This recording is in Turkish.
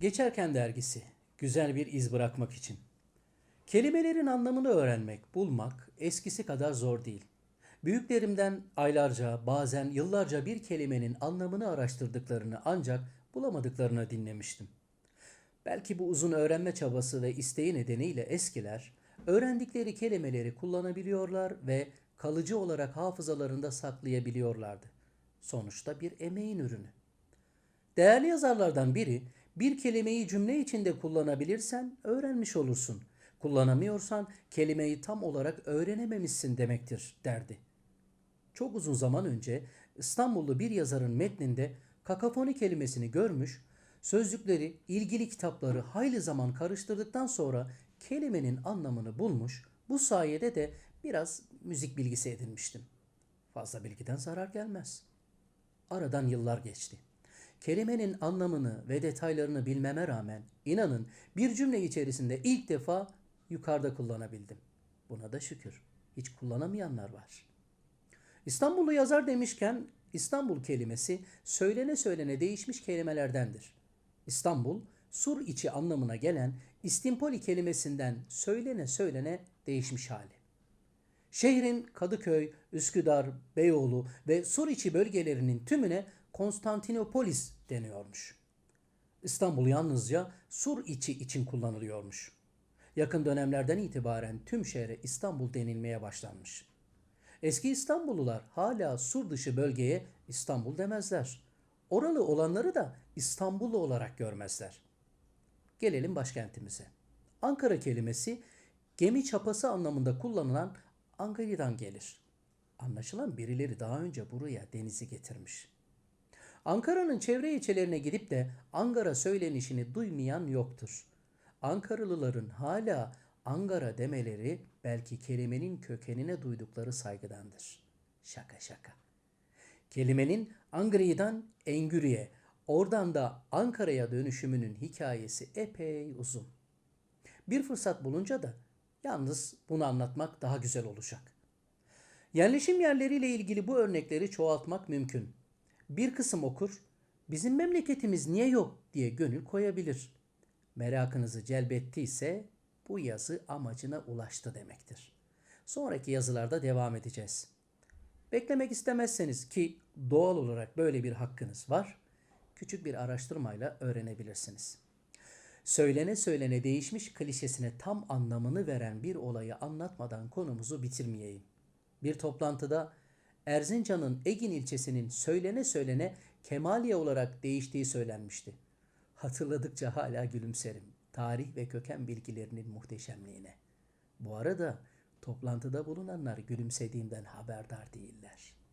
Geçerken dergisi, güzel bir iz bırakmak için. Kelimelerin anlamını öğrenmek, bulmak eskisi kadar zor değil. Büyüklerimden aylarca, bazen yıllarca bir kelimenin anlamını araştırdıklarını ancak bulamadıklarını dinlemiştim. Belki bu uzun öğrenme çabası ve isteği nedeniyle eskiler öğrendikleri kelimeleri kullanabiliyorlar ve kalıcı olarak hafızalarında saklayabiliyorlardı. Sonuçta bir emeğin ürünü. Değerli yazarlardan biri bir kelimeyi cümle içinde kullanabilirsen öğrenmiş olursun. Kullanamıyorsan kelimeyi tam olarak öğrenememişsin demektir derdi. Çok uzun zaman önce İstanbullu bir yazarın metninde kakafoni kelimesini görmüş, sözcükleri, ilgili kitapları hayli zaman karıştırdıktan sonra kelimenin anlamını bulmuş, bu sayede de biraz müzik bilgisi edinmiştim. Fazla bilgiden zarar gelmez. Aradan yıllar geçti. Kelimenin anlamını ve detaylarını bilmeme rağmen inanın bir cümle içerisinde ilk defa yukarıda kullanabildim. Buna da şükür. Hiç kullanamayanlar var. İstanbullu yazar demişken İstanbul kelimesi söylene söylene değişmiş kelimelerdendir. İstanbul, sur içi anlamına gelen istimpoli kelimesinden söylene söylene değişmiş hali. Şehrin Kadıköy, Üsküdar, Beyoğlu ve sur içi bölgelerinin tümüne Konstantinopolis deniyormuş. İstanbul yalnızca sur içi için kullanılıyormuş. Yakın dönemlerden itibaren tüm şehre İstanbul denilmeye başlanmış. Eski İstanbullular hala sur dışı bölgeye İstanbul demezler. Oralı olanları da İstanbullu olarak görmezler. Gelelim başkentimize. Ankara kelimesi gemi çapası anlamında kullanılan Ankara'dan gelir. Anlaşılan birileri daha önce buraya denizi getirmiş. Ankara'nın çevre ilçelerine gidip de Angara söylenişini duymayan yoktur. Ankaralıların hala Angara demeleri belki kelimenin kökenine duydukları saygıdandır. Şaka şaka. Kelimenin Angri'den Engürü'ye, oradan da Ankara'ya dönüşümünün hikayesi epey uzun. Bir fırsat bulunca da yalnız bunu anlatmak daha güzel olacak. Yerleşim yerleriyle ilgili bu örnekleri çoğaltmak mümkün. Bir kısım okur, bizim memleketimiz niye yok diye gönül koyabilir. Merakınızı celbettiyse bu yazı amacına ulaştı demektir. Sonraki yazılarda devam edeceğiz. Beklemek istemezseniz ki doğal olarak böyle bir hakkınız var, küçük bir araştırmayla öğrenebilirsiniz. Söylene söylene değişmiş klişesine tam anlamını veren bir olayı anlatmadan konumuzu bitirmeyeyim. Bir toplantıda Erzincan'ın Egin ilçesinin söylene söylene Kemaliye olarak değiştiği söylenmişti. Hatırladıkça hala gülümserim. Tarih ve köken bilgilerinin muhteşemliğine. Bu arada toplantıda bulunanlar gülümsediğimden haberdar değiller.''